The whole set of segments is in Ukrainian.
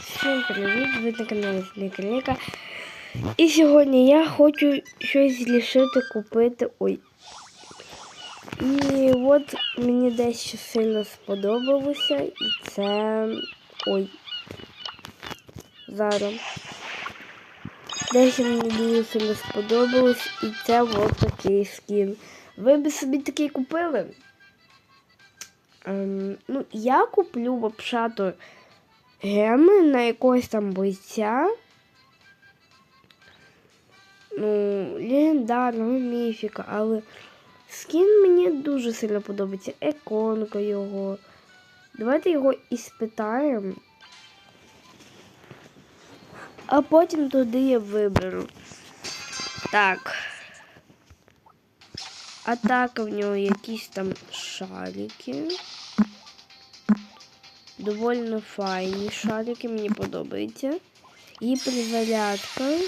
Всім привіт! Ви на каналі Зникальника. І сьогодні я хочу щось рішити купити. Ой. І от мені дещо сильно сподобалося. І це. Ой. Зараз. Дещо мені дуже сильно сподобалось. І це от такий скін. Ви б собі такий купили? Ем, ну, я куплю вообще-то геми на якогось там бойця. Ну, легендарного міфіка, але скін мені дуже сильно подобається. Еконка його. Давайте його і спитаємо. А потім туди я виберу. Так. Атака в нього якісь там шарики. Довольно файні шарики, мені подобається. І перезарядка.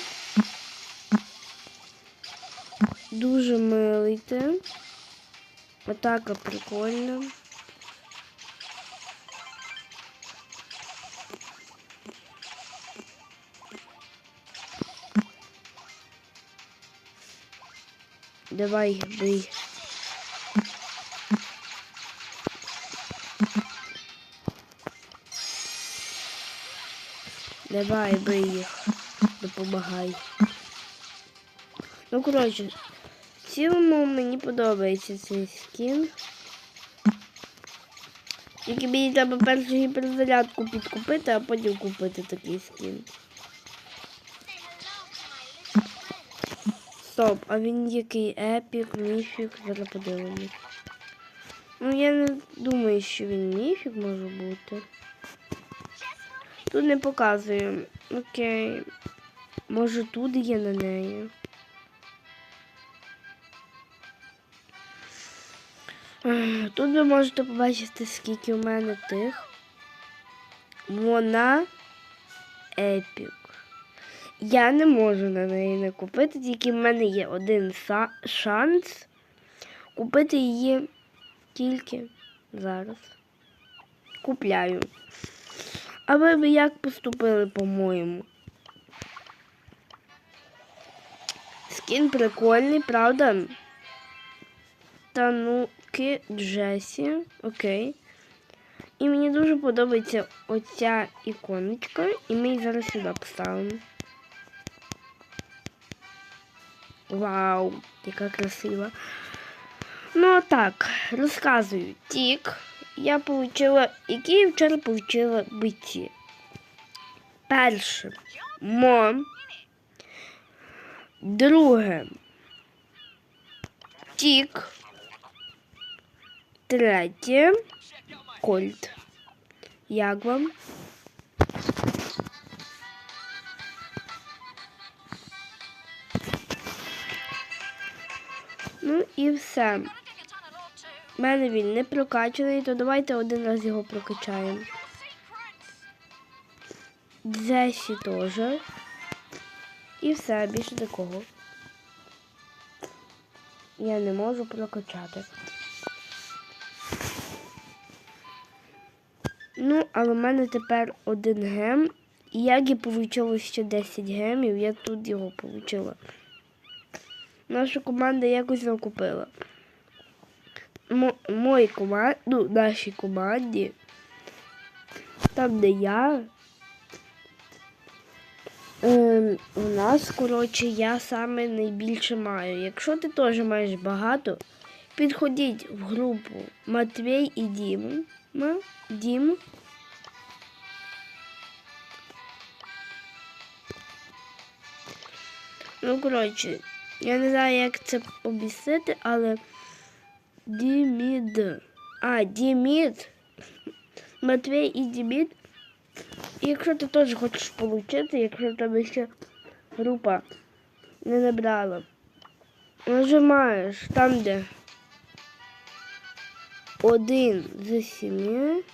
Дуже милий те. Атака прикольна. Давай, бий. Давай, бий їх. Допомагай. Ну, коротше, в цілому мені подобається цей скін. Тільки мені треба першу гіперзарядку підкупити, а потім купити такий скін. Стоп, а він який епік, міфік, зараз подивимось. Ну я не думаю, що він міфік може бути. Тут не показує. Окей. Може тут є на неї. Тут ви можете побачити, скільки у мене тих. Вона епік. Я не можу на неї не купити, тільки в мене є один шанс купити її тільки зараз. Купляю. А ви б як поступили, по-моєму? Скін прикольний, правда? Та ну Джесі. Окей. І мені дуже подобається оця іконочка, і ми її зараз сюди поставимо. Вау, яка красива. Ну а так, розказую. Тік. Я получила, які я вчора получила биті. Перше мом. Друге. Тік. Третє. Кольт. Як вам? Ну і все. У мене він не прокачаний, то давайте один раз його прокачаємо. Дзесі теж. І все, більше такого. Я не можу прокачати. Ну, але в мене тепер один гем. І як я отримала ще 10 гемів, я тут його отримала. Наша команда якось накупила. Мо- моїй команді, ну, нашій команді, там де я. Ем, у нас, коротше, я саме найбільше маю. Якщо ти теж маєш багато, підходіть в групу Матвій і Дім. Дім. Ну, коротше, я не знаю, як це обіцяти, але Дімід. А, Дімід. Матвій і Дімід. І якщо ти теж хочеш отримати, якщо тебе ще група не набрала, нажимаєш там, де один з сім'ї.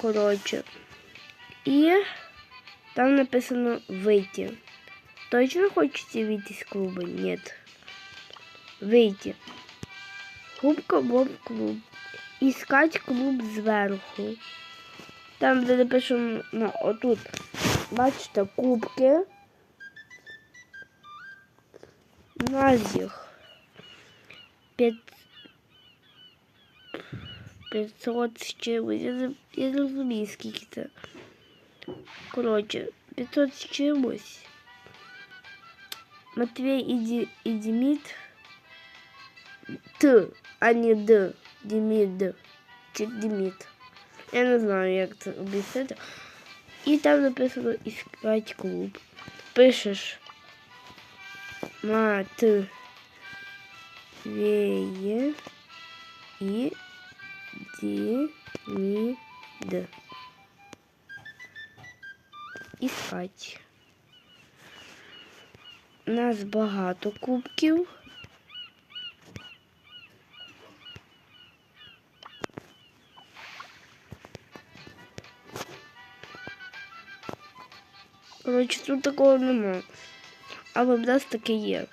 Коротше. І там написано вийти. Точно хочете выйти из клуба? Нет. Выйти. Губка Боб клуб. Искать клуб зверху. Там, де напишемо на отут, бачите, кубки. У нас їх п'ять- 500 з чимось. Я, не- я не розумію, скільки це. Коротше, 500 з чимось. Матвей і, Ді, і Діміт. Т, а не Д. Діміт. Чи Діміт. Я не знаю, як це об'яснити. І там написано іскать клуб. Пишеш Матвеє і Діміт. Іскать. У нас багато кубків. Коротше, тут такого нема. Але в нас таке є.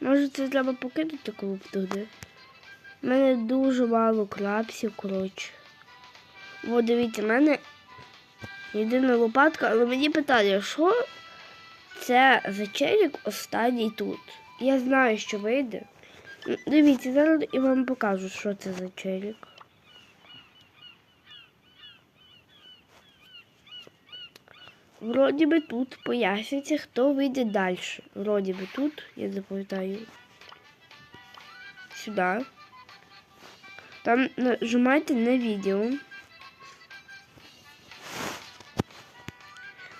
Може це треба покинути клуб туди? У мене дуже мало крапсів, коротше. О, дивіться, в мене єдина лопатка, але мені питання, що це за челік останній тут? Я знаю, що вийде. Дивіться, зараз і вам покажу, що це за челік. Вроді би тут пояснюється, хто вийде далі. Вроді би тут, я запам'ятаю. Сюди. Там нажимайте на відео.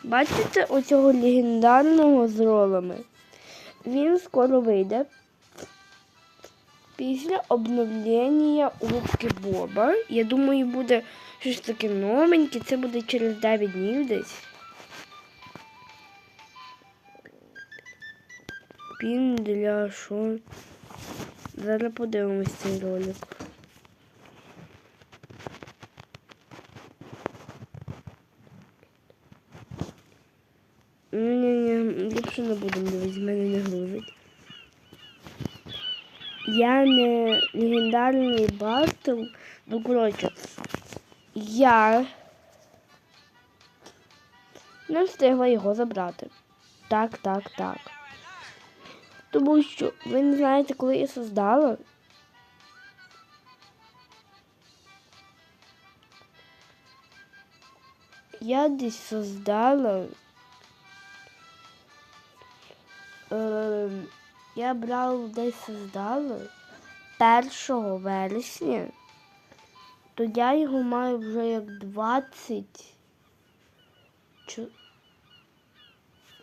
Бачите оцього легендарного з ролами? Він скоро вийде. Після обновлення улыбки Боба. Я думаю, буде щось таке новеньке. Це буде через 9 днів десь. Пін для що? Зараз подивимось цей ролик. Ні-ні-ні, ліпше не будемо дивитися, мене не грузить. Я не легендарний батл. Ну, коротше, я не встигла його забрати. Так, так, так. Тому що ви не знаєте, коли я создала. Я десь создала. Е, я брала десь создала 1 вересня, то я його маю вже як 20. чо-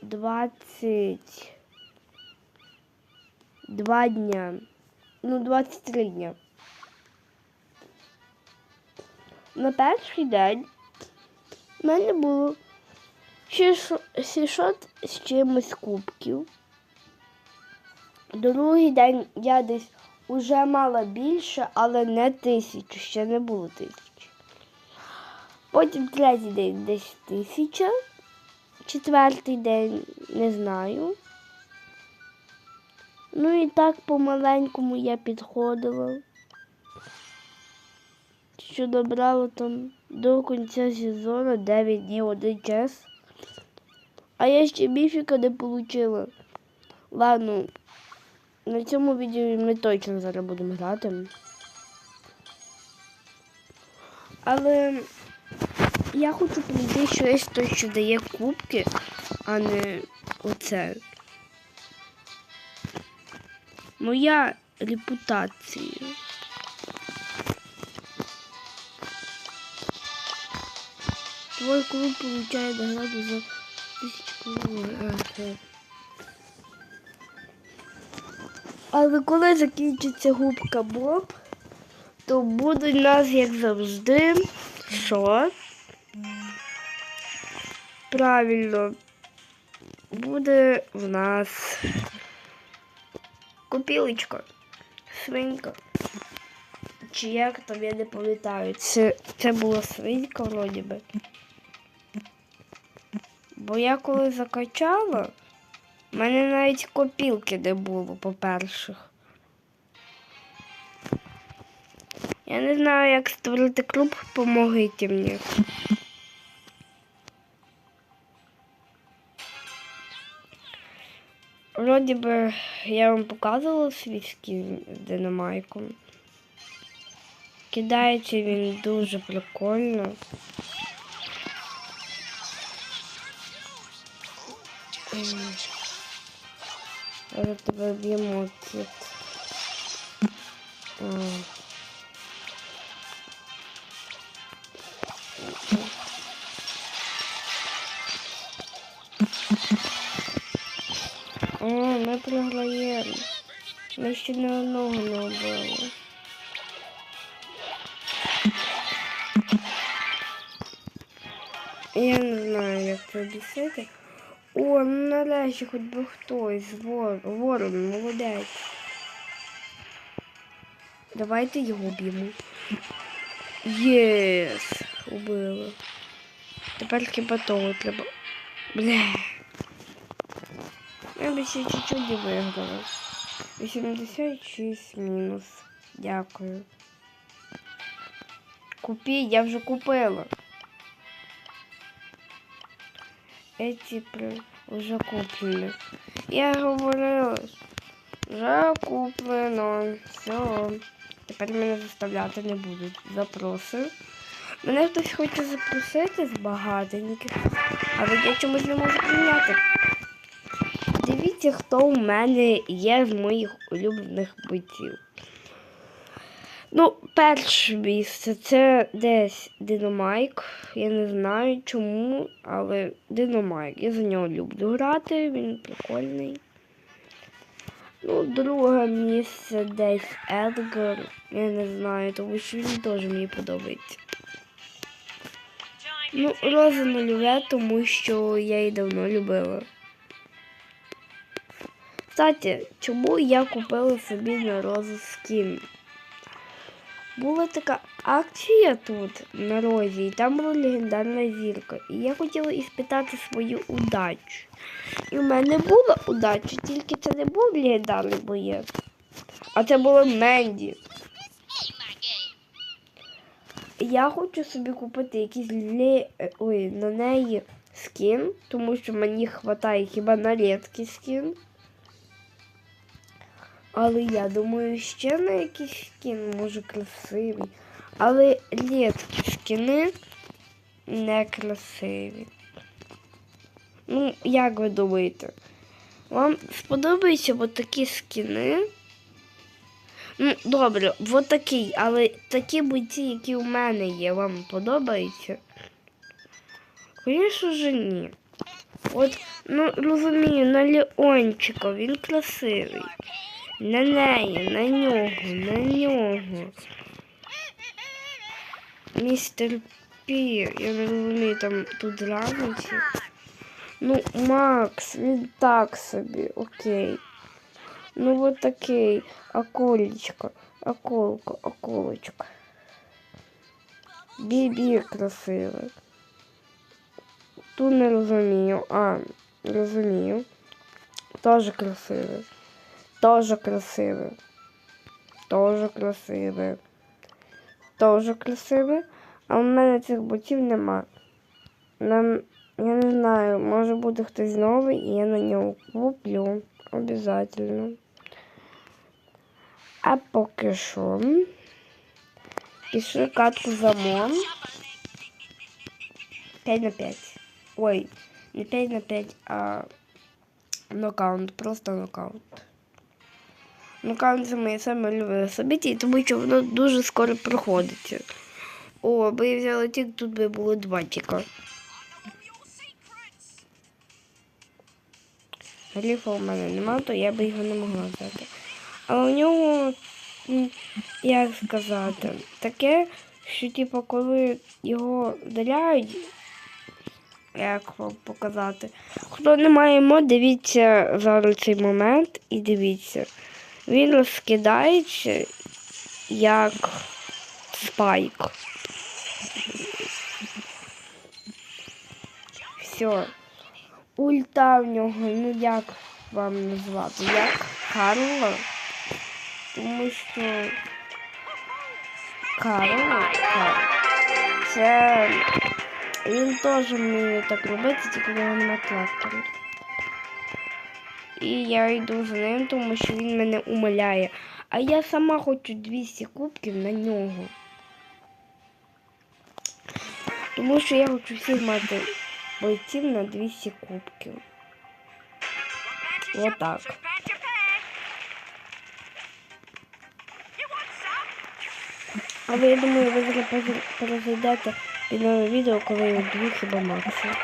20 два дня. Ну, 23 дня. На перший день в мене було 600 з чимось кубків. Другий день я десь уже мала більше, але не тисячу, ще не було тисячі. Потім третій день десь тисяча. Четвертий день не знаю. Ну і так помаленькому я підходила. Що добрала там до кінця сезону 9 днів один час. А я ще міфіка не отримала. Ладно, на цьому відео ми точно зараз будемо грати. Але я хочу прийти щось, то, що дає кубки, а не оце. Моя репутація. Твой клуб получает награду за тисячу. Але коли закінчиться губка Боб, то буде в нас, як завжди, що? Правильно, буде в нас копілочка, свинька. Чи як там я не пам'ятаю. Це, це була свинька вроді би. Бо я коли закачала, в мене навіть копілки не було, по-перше. Я не знаю, як створити клуб, помогіть мені. Вроді би я вам показувала свій скін з динамайком. Кидається він дуже прикольно. Зараз тебе б'ємо кіт. Ми програємо. Ми ще не одного не вбили. Я не знаю, як це обіцяти. О, ну нарешті хоч би хтось. Вор, ворон, молодець. Давайте його б'ємо. Єс! Убили. Тепер хіба того треба. Бля. Я би ще чуть-чуть і виграла. 86 мінус. Дякую. Купи, я вже купила. Эти при... вже куплені. Я говорила. Вже куплено. Все. Тепер мене заставляти не будуть. Запроси. Мене хтось хоче запросити з багатеньких, але я чомусь не можу прийняти. Дивіться, хто у мене є з моїх улюблених бойців. Ну, перше місце це десь Динамайк. Я не знаю чому, але Динамайк. Я за нього люблю грати, він прикольний. Ну, друге місце десь Едгар. Я не знаю, тому що він теж мені подобається. Ну, Роза нульове, тому що я її давно любила. Кстати, чому я купила собі на розу скін? Була така акція тут на розі, і там була легендарна зірка. І я хотіла іспитати свою удачу. І в мене була удача, тільки це не був легендарний боєць, а це було Менді. Я хочу собі купити якийсь е, Ой, на неї скін, тому що мені вистачає хіба на рідкий скін. Але я думаю, ще на якийсь скін, може красивий. Але рідкі скіни не красиві. Ну, як ви думаєте? Вам сподобаються от такі скіни? Ну, добре, от такий, але такі бойці, які у мене є, вам подобаються? Звісно ж, ні. От, ну, розумію, на Леончика він красивий. На неї, на нього, на нього. Містер Пі, я не розумію, там тут разниці. Ну, Макс, він так собі, окей. Ну вот такий, акулечка, акулка, акулочка. Бібі красивий. Тут не розумію. А, розумію. Тоже красивий. Тоже красивий. Тоже красивий. Тоже красивий. А у мене цих ботів нема. Нам, я не знаю, може буде хтось новий, і я на нього куплю. Обязательно. А поки що. Пішли катку за мон. 5 на 5. Ой, не 5 на 5, а нокаут. Просто нокаут. Нокаут це моє саме любиме собиття, тому що воно дуже скоро проходиться. О, би я взяла тік, тут би було два тіка. Гліфа у мене нема, то я би його не могла взяти. Але у нього, як сказати, таке, що типу, коли його вдаляють, як вам показати. Хто не має мод, дивіться зараз цей момент і дивіться. Він розкидається як спайк. Все. Ульта в нього, ну як вам назвати? Як Карла? Тому що Карл. Карл. Це він теж вміє так робити, тільки в нього нема. І я йду за ним, тому що він мене умиляє. А я сама хочу 200 кубків на нього. Тому що я хочу всіх мати бойців на 200 кубків. Отак. Але я думаю, ви зараз перез- перезайдете під нове відео, коли я вб'ю хіба Макса.